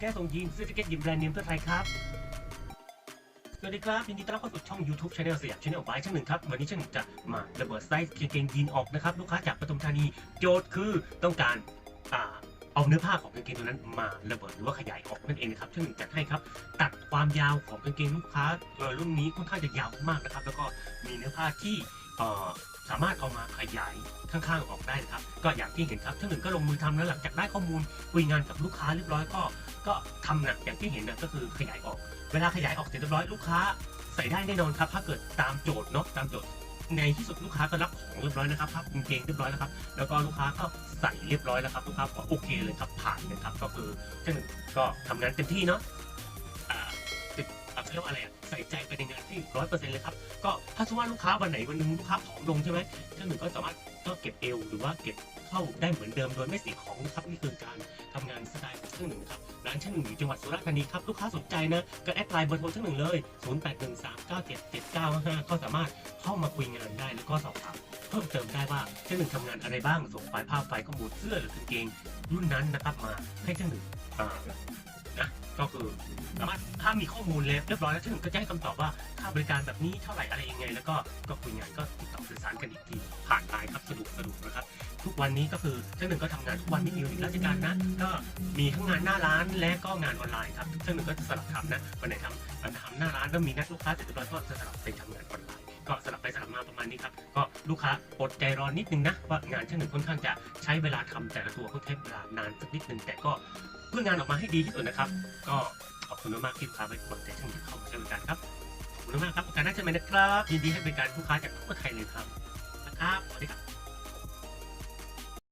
แก้ทรงยีนเสื้อแจ็คเกตยิมแบรนด์เนมเพื่อไทยครับ สวัสดีครับ ยินดีต้อนรับเข้าสู่ช่อง YouTube Channel สยาม Channel บายช่างหนึ่งครับ วันนี้ช่างหนึ่งจะมาระเบิดไซส์กางเกงยีนออกนะครับ ลูกค้าจากปทุมธานี โจทย์คือต้องการอ่าเอาเนื้อผ้าของกางเกงตัวนั้นมาระเบิดหรือว่าขยายออกนั่นเองนะครับช่างหนึ่งจัดให้ครับ ตัดความยาวของกางเกงลูกค้ารุ่นนี้ค่อนข้างจะยาวมากนะครับ แล้วก็มีเนื้อผ้าที่สามารถเอามาขยายข้างๆออกได้นะครับ ก็อย่างที่เห็นครับช่างหนึ่งก็ลงมือทำแล้วหลังจากได้ข้อมูลคุยงานกับลูกค้าเรียบร้อยก็ ก็ทำหนักอย่างที่เห็นนะก็คือขยายออก เวลาขยายออกเสร็จเรียบร้อยลูกค้าใส่ได้แน่นอนครับ ถ้าเกิดตามโจทย์เนาะตามโจทย์ ในที่สุดลูกค้าก็รับของเรียบร้อยนะครับพับกางเกงเรียบร้อยแล้วครับ แล้วก็ลูกค้าก็ใส่เรียบร้อยแล้วครับลูกค้าบอกโอเคเลยครับผ่านเลยครับ ก็คือเจ้าหนึ่งก็ทำงานเต็มที่เนาะติดอะเขาเรียกว่าอะไรอะใส่ใจไปในงานที่ร้อยเปอร์เซ็นต์เลยครับ ก็ถ้าสมมติว่าลูกค้าวันไหนวันหนึงลูกค้าผอมลงใช่ไหมเจ้าหนึ่งก็สามารถก็เก็บเอวหรือว่าเก็บเข้าได้เหมือนเดิมโดยไม่เสียของนะครับนี่คือการทำงานสไตล์ของเจ้าหนึ่งครับ ร้านช่างหนึ่งอยู่จังหวัดสุราษฎร์ธานีครับ ลูกค้าสนใจนะ ก็แอดไลน์เบอร์โทรช่างหนึ่งเลย 0813977955ก็สามารถเข้ามาคุยงานได้แล้วก็สอบถามเพิ่มเติมได้ว่าช่างหนึ่งทำงานอะไรบ้าง ส่งไฟล์ภาพไฟล์ข้อมูลเสื้อหรือกางเกงรุ่นนั้นนะครับมาให้ช่างหนึ่งอ่านะก็คือสามารถถ้ามีข้อมูลแล้วเรียบร้อยแล้วช่างหนึ่งก็จะให้คำตอบว่าค่าบริการแบบนี้เท่าไหร่อะไรยังไง แล้วก็ก็คุยงานก็ ผ่านไลน์ครับสะดวกสะดวกนะครับ ทุกวันนี้ก็คือช่าหนึ่งก็ทำงานทุกวันไม่มีหยุดราชการนะ ก็มีทั้งงานหน้าร้านและก็งานออนไลน์ครับช่าหนึ่งก็สลับทำนะวันไหนทำวันไหนทำหน้าร้านก็มีนัดลูกค้าเสร็จเรียบร้อยก็จะสลับไปทำงานออนไลน์ก็สลับไปสลับมาประมาณนี้ครับ ก็ลูกค้าอดใจรอนิดนึงนะว่างานเช่าหนึ่งค่อนข้างจะใช้เวลาทำแต่ละตัวค่อนข้างเวลานานสักนิดนึงแต่ก็เพื่องานออกมาให้ดีที่สุดนะครับ ก็ขอบคุณมากที่ลูกค้าไปกดใจช่างหนึ่งเข้ามาใช้บริการครับขอบคุณมากครับโอกาสหน้าเจอกันนะครับ ยินดีให้บริการลูกค้าจากทั่วไทยเลยครับ ครับสวัสดีครับ